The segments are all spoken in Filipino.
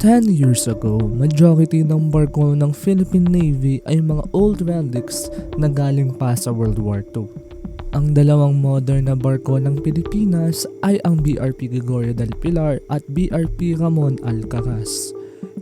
10 years ago, majority ng barko ng Philippine Navy ay mga old relics na galing pa sa World War II. Ang dalawang modern na barko ng Pilipinas ay ang BRP Gregorio del Pilar at BRP Ramon Alcaraz.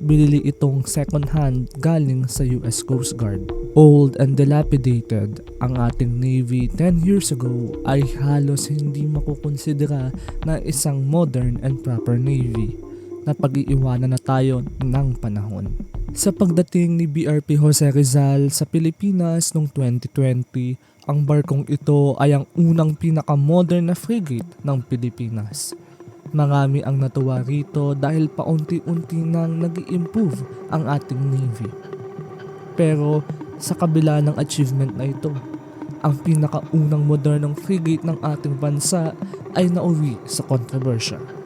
Binili itong second hand galing sa US Coast Guard. Old and dilapidated, ang ating Navy 10 years ago ay halos hindi makukonsidera na isang modern and proper Navy na pag-iiwanan na tayo ng panahon. Sa pagdating ni BRP Jose Rizal sa Pilipinas noong 2020, ang barkong ito ay ang unang pinaka-modern na frigate ng Pilipinas. Marami ang natuwa rito dahil paunti-unti nang nag improve ang ating Navy. Pero sa kabila ng achievement na ito, ang pinakaunang modernong frigate ng ating bansa ay nauwi sa kontrobersya.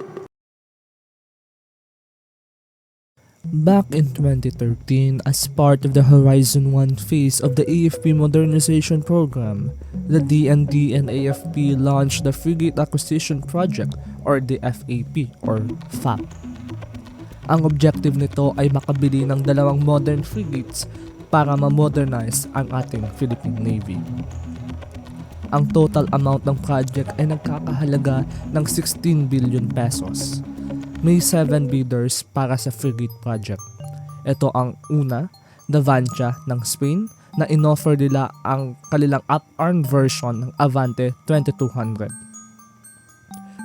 Back in 2013, as part of the Horizon 1 phase of the AFP Modernization Program, the DND and AFP launched the Frigate Acquisition Project or the FAP or FAP. Ang objective nito ay makabili ng dalawang modern frigates para ma-modernize ang ating Philippine Navy. Ang total amount ng project ay nagkakahalaga ng 16 billion pesos may 7 bidders para sa frigate project. Ito ang una, the Vancia ng Spain na inoffer nila ang kanilang up-armed version ng Avante 2200.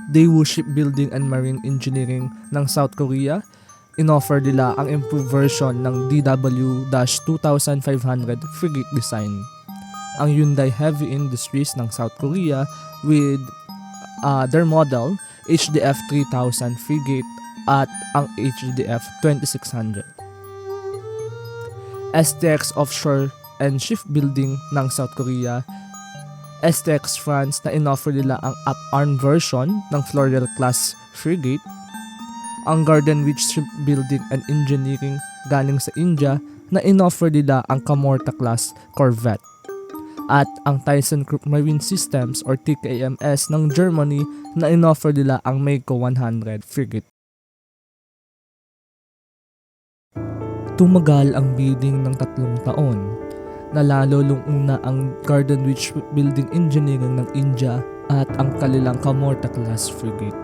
Daewoo Shipbuilding and Marine Engineering ng South Korea inoffer nila ang improved version ng DW-2500 frigate design. Ang Hyundai Heavy Industries ng South Korea with uh, their model HDF 3000 frigate at ang HDF 2600. STX Offshore and Shipbuilding ng South Korea, STX France na inoffer nila ang up-armed version ng Floreal class frigate, ang Garden Witch Shipbuilding and Engineering galing sa India na inoffer nila ang Kamorta class corvette at ang Tyson Group Marine Systems or TKMS ng Germany na inoffer nila ang Meiko 100 frigate. Tumagal ang bidding ng tatlong taon na lalo lunguna ang Garden Witch Building Engineering ng India at ang kanilang Kamorta class frigate.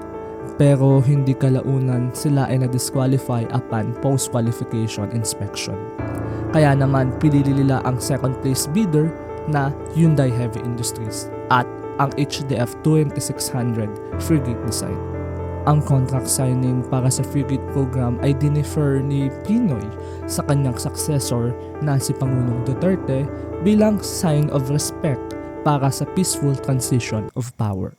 Pero hindi kalaunan sila ay na-disqualify upon post-qualification inspection. Kaya naman pinili nila ang second place bidder na Hyundai Heavy Industries at ang HDF 2600 frigate design. Ang contract signing para sa frigate program ay dinefer ni Pinoy sa kanyang successor na si Pangulong Duterte bilang sign of respect para sa peaceful transition of power.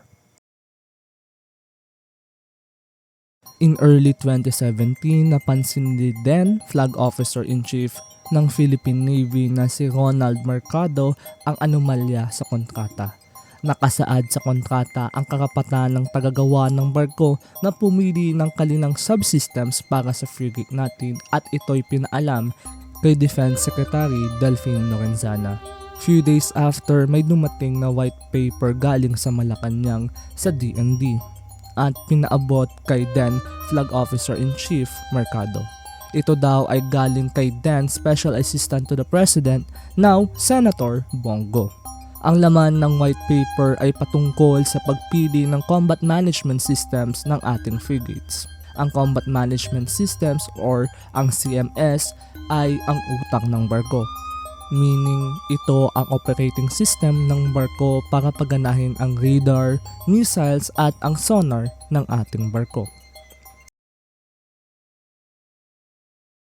In early 2017, napansin ni then Flag Officer-in-Chief ng Philippine Navy na si Ronald Mercado ang anomalya sa kontrata. Nakasaad sa kontrata ang karapatan ng tagagawa ng barko na pumili ng kalinang subsystems para sa frigate natin at ito'y pinaalam kay Defense Secretary Delphine Lorenzana. Few days after may dumating na white paper galing sa Malacanang sa DND at pinaabot kay then Flag Officer-in-Chief Mercado. Ito daw ay galing kay then Special Assistant to the President, now Senator Bongo. Ang laman ng white paper ay patungkol sa pagpili ng combat management systems ng ating frigates. Ang combat management systems or ang CMS ay ang utak ng barko. Meaning ito ang operating system ng barko para paganahin ang radar, missiles at ang sonar ng ating barko.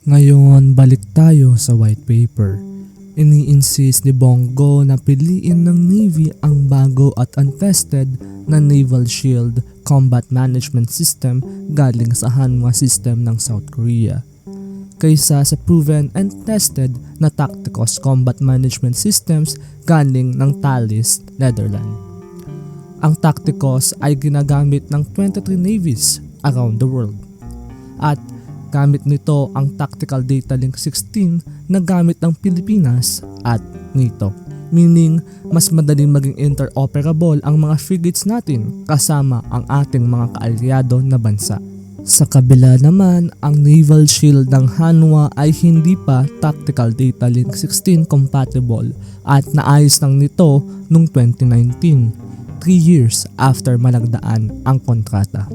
Ngayon, balik tayo sa white paper. Ini-insist ni Bongo na piliin ng Navy ang bago at untested na Naval Shield Combat Management System galing sa Hanwha System ng South Korea kaysa sa proven and tested na Tacticos Combat Management Systems galing ng Thales, Netherlands. Ang Tacticos ay ginagamit ng 23 navies around the world. At Gamit nito ang Tactical Data Link 16 na gamit ng Pilipinas at NATO. Meaning, mas madaling maging interoperable ang mga frigates natin kasama ang ating mga kaalyado na bansa. Sa kabila naman, ang naval shield ng Hanwha ay hindi pa Tactical Data Link 16 compatible at naayos lang nito noong 2019, 3 years after malagdaan ang kontrata.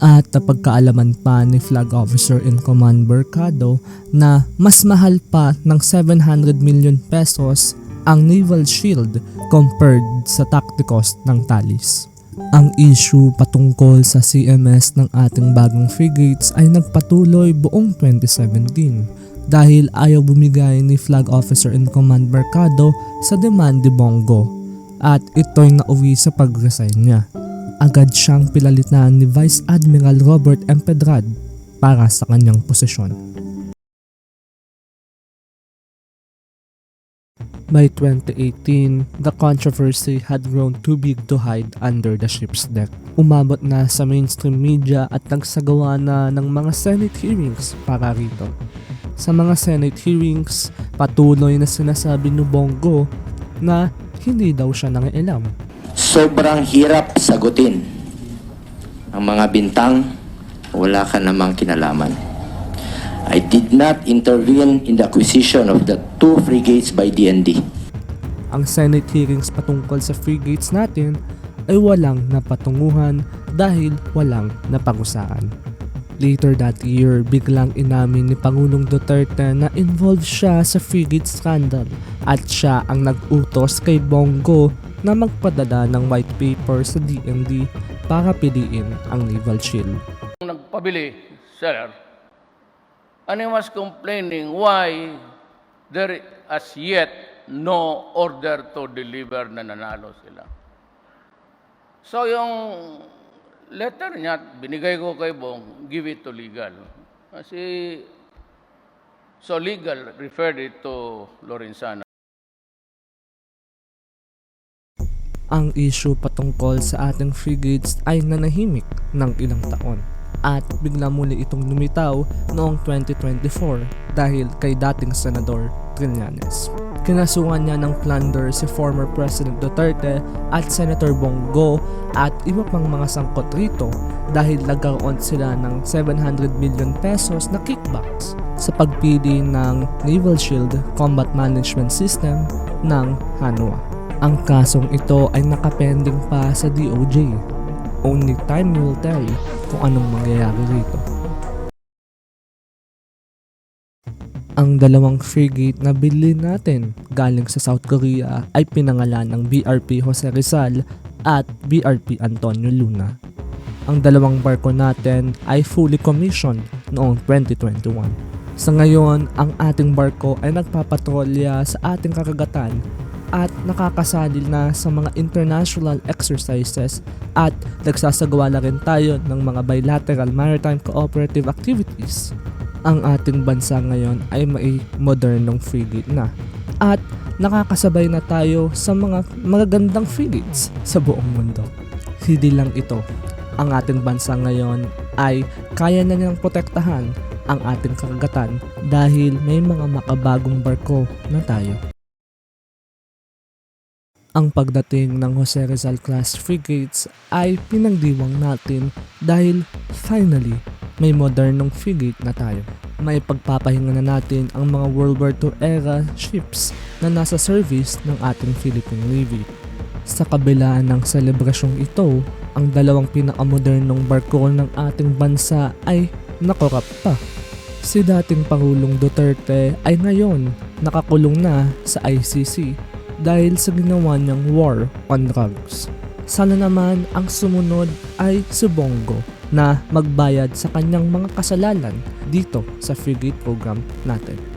At napagkaalaman pa ni Flag Officer in Command Mercado na mas mahal pa ng 700 million pesos ang naval shield compared sa tacticos ng Talis. Ang issue patungkol sa CMS ng ating bagong frigates ay nagpatuloy buong 2017 dahil ayaw bumigay ni Flag Officer in Command Mercado sa demand ni Bongo at ito'y nauwi sa pag-resign niya. Agad siyang pilalitan ni Vice Admiral Robert M. Pedrad para sa kanyang posisyon. By 2018, the controversy had grown too big to hide under the ship's deck. Umabot na sa mainstream media at nagsagawa na ng mga Senate hearings para rito. Sa mga Senate hearings, patuloy na sinasabi ni Bongo na hindi daw siya nangialam. Sobrang hirap sagutin. Ang mga bintang, wala ka namang kinalaman. I did not intervene in the acquisition of the two frigates by DND. Ang Senate hearings patungkol sa frigates natin ay walang napatunguhan dahil walang napag-usaan. Later that year, biglang inamin ni Pangulong Duterte na involved siya sa frigate scandal at siya ang nag-utos kay Bongo na magpadala ng white paper sa DND para piliin ang naval shield. nagpabili, sir, and he was complaining why there as yet no order to deliver na nanalo sila. So yung letter niya, binigay ko kay Bong, give it to legal. Kasi, so legal referred it to Lorenzana. Ang issue patungkol sa ating frigates ay nanahimik ng ilang taon at bigla muli itong lumitaw noong 2024 dahil kay dating Senador Trillanes. Kinasuhan niya ng plunder si former President Duterte at Senator Bongo at iba pang mga sangkot rito dahil nagkaroon sila ng 700 million pesos na kickbacks sa pagpili ng Naval Shield Combat Management System ng Hanwha. Ang kasong ito ay nakapending pa sa DOJ. Only time will tell kung anong mangyayari rito. Ang dalawang frigate na bili natin galing sa South Korea ay pinangalan ng BRP Jose Rizal at BRP Antonio Luna. Ang dalawang barko natin ay fully commissioned noong 2021. Sa ngayon, ang ating barko ay nagpapatrolya sa ating karagatan at nakakasalil na sa mga international exercises at nagsasagawa na rin tayo ng mga bilateral maritime cooperative activities. Ang ating bansa ngayon ay may modernong frigate na at nakakasabay na tayo sa mga magagandang frigates sa buong mundo. Hindi lang ito, ang ating bansa ngayon ay kaya na niyang protektahan ang ating karagatan dahil may mga makabagong barko na tayo. Ang pagdating ng Jose Rizal class frigates ay pinagdiwang natin dahil finally may modernong frigate na tayo. May pagpapahinga na natin ang mga World War II era ships na nasa service ng ating Philippine Navy. Sa kabila ng selebrasyong ito, ang dalawang pinakamodernong barko ng ating bansa ay nakorap pa. Si dating Pangulong Duterte ay ngayon nakakulong na sa ICC dahil sa ginawa niyang war on drugs. Sana naman ang sumunod ay si Bongo na magbayad sa kanyang mga kasalanan dito sa frigate program natin.